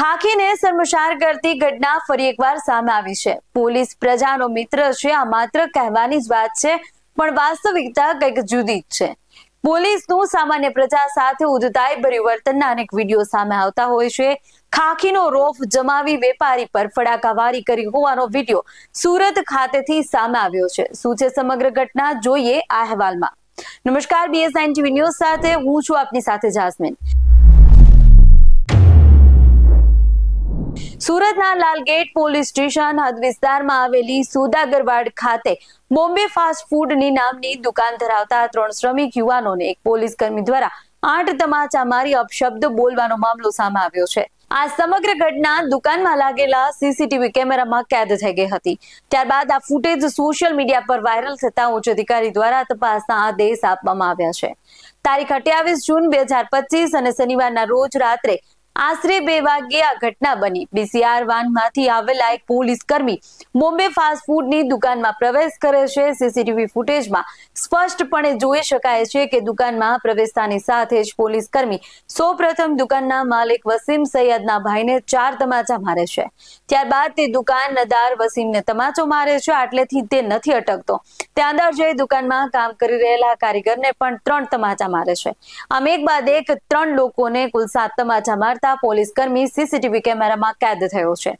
ખાખીને શર્મસાર કરતી ઘટના ફરી એકવાર સામે આવી છે. પોલીસ પ્રજાનો મિત્ર છે, આ માત્ર કહેવાની જ વાત છે, પણ વાસ્તવિકતા કંઈક જુદી જ છે. પોલીસનું સામાન્ય પ્રજા સાથે ઉદતાઈ ભર્યું વર્તનના અનેક વીડિયો સામે આવતા હોય છે. ખાખીનો રોફ જમાવી વેપારી પર ફડાકાવારી કરી હોવાનો વીડિયો સુરત ખાતેથી સામે આવ્યો છે. શું છે સમગ્ર ઘટના? જોઈએ આ અહેવાલમાં. નમસ્કાર બીએસ નાઇન ટીવી ન્યૂઝ સાથે હું છું આપની સાથે જાસ્મીન. સુરતના લાલગેટ પોલીસ સ્ટેશન હદ વિસ્તારમાં આવેલી સુદાગરવાડ ખાતે બોમ્બે ફાસ્ટ ફૂડની નામની દુકાન ધરાવતા ત્રણ શ્રમિક યુવાનોને એક પોલીસ કર્મી દ્વારા આઠ તમાચા મારી અપશબ્દ બોલવાનો મામલો સામે આવ્યો છે. આ સમગ્ર ઘટના દુકાનમાં લાગેલા સીસીટીવી કેમેરામાં કેદ થઈ ગઈ હતી. ત્યારબાદ આ ફૂટેજ સોશિયલ મીડિયા પર વાયરલ થતા ઉચ્ચ અધિકારી દ્વારા તપાસના આદેશ આપવામાં આવ્યા છે. તારીખ અઠ્યાવીસ જૂન બે હજાર પચીસ અને શનિવારના રોજ રાત્રે આશરે બે વાગ્યે આ ઘટના બની. બીસીઆર વાનમાંથી આવેલા એક પોલીસ કર્મી બોમ્બે ફાસ્ટ ફૂડની દુકાનમાં પ્રવેશ કરે છે. સીસીટીવી ફૂટેજમાં સ્પષ્ટપણે જોઈ શકાય છે કે દુકાનમાં પ્રવેશતાની સાથે જ પોલીસ કર્મી સૌપ્રથમ દુકાનના માલિક વસીમ સૈયદના ભાઈને ચાર તમાચા મારે છે. ત્યારબાદ તે દુકાનદાર વસીમને તમાચો મારે છે, આટલેથી તે નથી અટકતો. તે અંદર જઈ દુકાનમાં કામ કરી રહેલા કારીગરને પણ ત્રણ તમાચા મારે છે. આમ એક બાદ એક ત્રણ લોકોને કુલ સાત તમાચા મારતા પોલીસ કર્મી સીસીટીવી કેમેરામાં કેદ થયો છે.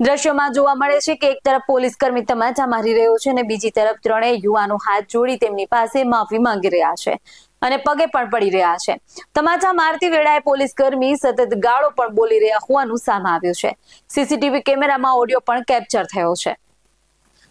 દ્રશ્યમાં જોવા મળે છે કે એક તરફ પોલીસ કર્મી તમાચા મારી રહ્યો છે અને બીજી તરફ ત્રણેય યુવાનો હાથ જોડી તેમની પાસે માફી માંગી રહ્યા છે અને પગે પણ પડી રહ્યા છે. તમાચા મારતી વેળાએ પોલીસ કર્મી સતત ગાળો પણ બોલી રહ્યા હોવાનું સામે આવ્યું છે. સીસીટીવી કેમેરામાં ઓડિયો પણ કેપ્ચર થયો છે.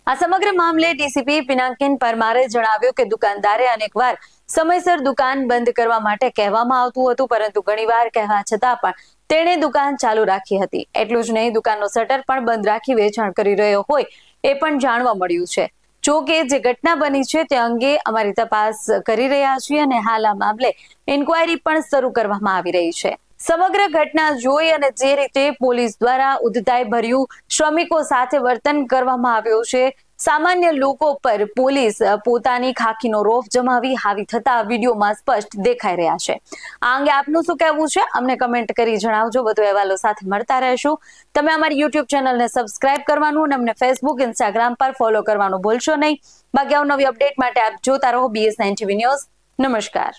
આ સમગ્ર મામલે ડીસીપી પિનાકિન પરમારે જણાવ્યું કે દુકાનદારે અનેકવાર સમયસર દુકાન બંધ કરવા માટે કહેવામાં આવતું હતું, પરંતુ ઘણીવાર કહેવા છતાં પણ તેણે દુકાન ચાલુ રાખી હતી. એટલું જ નહીં, દુકાનનો શટર પણ બંધ રાખી વેચાણ કરી રહ્યો હોય એ પણ જાણવા મળ્યું છે. જો કે જે ઘટના બની છે તે અંગે અમારી તપાસ કરી રહ્યા છીએ અને હાલ આ મામલે ઇન્કવાયરી પણ શરૂ કરવામાં આવી રહી છે. સમગ્ર ઘટના જોઈ અને જે રીતે પોલીસ દ્વારા ઉદ્ધતાઈ ભર્યું શ્રમિકો સાથે વર્તન કરવામાં આવ્યું છે સામાન્ય લોકો પર પોલીસ પોતાની ખાખીનો રોફ જમાવી હાવી થતા વિડીયોમાં સ્પષ્ટ દેખાઈ રહ્યા છે. આ અંગે આપનું શું કહેવું છે? અમને કમેન્ટ કરી જણાવજો. વધુ અહેવાલો સાથે મળતા રહેશું. તમે અમારી યુટ્યુબ ચેનલને સબસ્ક્રાઇબ કરવાનું અને અમને ફેસબુક, ઇન્સ્ટાગ્રામ પર ફોલો કરવાનું ભૂલશો નહીં. બાકી નવી અપડેટ માટે આપ જોતા રહો બીએસ નાઇન ટીવી ન્યૂઝ નમસ્કાર.